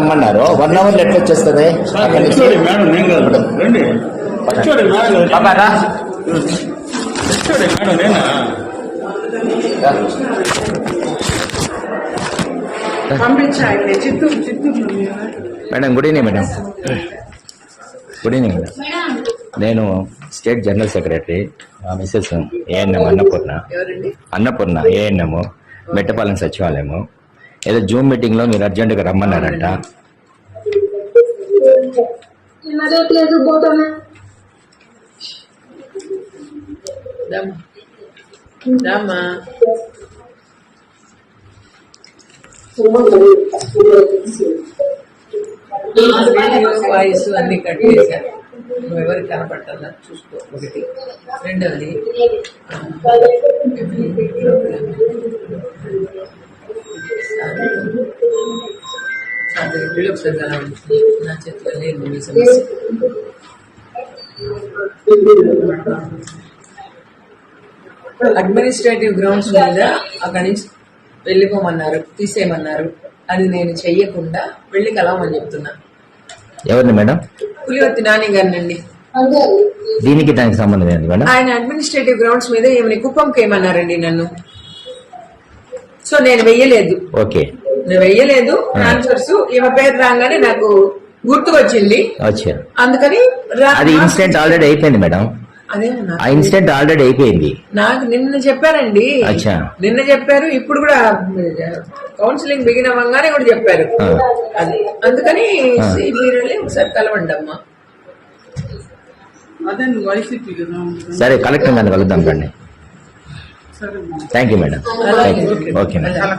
రమ్మన్నారు. One hour ఎట్లా వచ్చేస్తుంది. Madam good evening madam. Good evening madam నేను? State general secretary Mrs ANM Annapurna. Annapurna ANM Mettapalem సచివాలయము. ఏదో Zoom మీటింగ్లో మీరు అర్జెంటుగా రమ్మన్నారంట. వాయిస్ అన్ని కట్ చేశారు నువ్వు ఎవరికి కనపడుతుందా చూసుకో ఒకటి. రెండవది. వీళ్ళు ఒకసారి కలవండి నా చేతిలో లేదు మీ సమస్య. అడ్మినిస్ట్రేటివ్ గ్రౌండ్స్ మీద అక్కడి నుంచి వెళ్ళిపోమన్నారు తీసేయమన్నారు. అది నేను చెయ్యకుండా వెళ్ళి కలవమని చెప్తున్నా. ఎవరిని మేడం? పులివర్తి నాని గారినండి. దీనికి దానికి సంబంధం ఏంటి మేడం? ఆయన అడ్మినిస్ట్రేటివ్ గ్రౌండ్స్ మీద ఏమని కుప్పంకి ఏమన్నారండి నన్ను? సో నేను వెయ్యలేదు. ఓకే. నేను వెయ్యలేదు ట్రాన్స్ఫర్స్ ఈమె పేరు రాగానే నాకు గుర్తుకొచ్చింది. వచ్చా అందుకని రా- అది ఇన్సిడెంట్ ఆల్రెడీ అయిపోయింది మేడం. ఆ ఇన్సిడెంట్ ఆల్రెడీ అయిపోయింది. నాకు నిన్న చెప్పారండి. అచ్చా. నిన్న చెప్పారు. ఇప్పుడు కూడా కౌన్సిలింగ్ బిగిన్ అవ్వగానే కూడా చెప్పారు. అది. అందుకని. మీరు ఒకసారి కలవండి అమ్మా. సరే కలెక్టర్ గారిని కలుద్దాం సరే thank you madam okay. Madam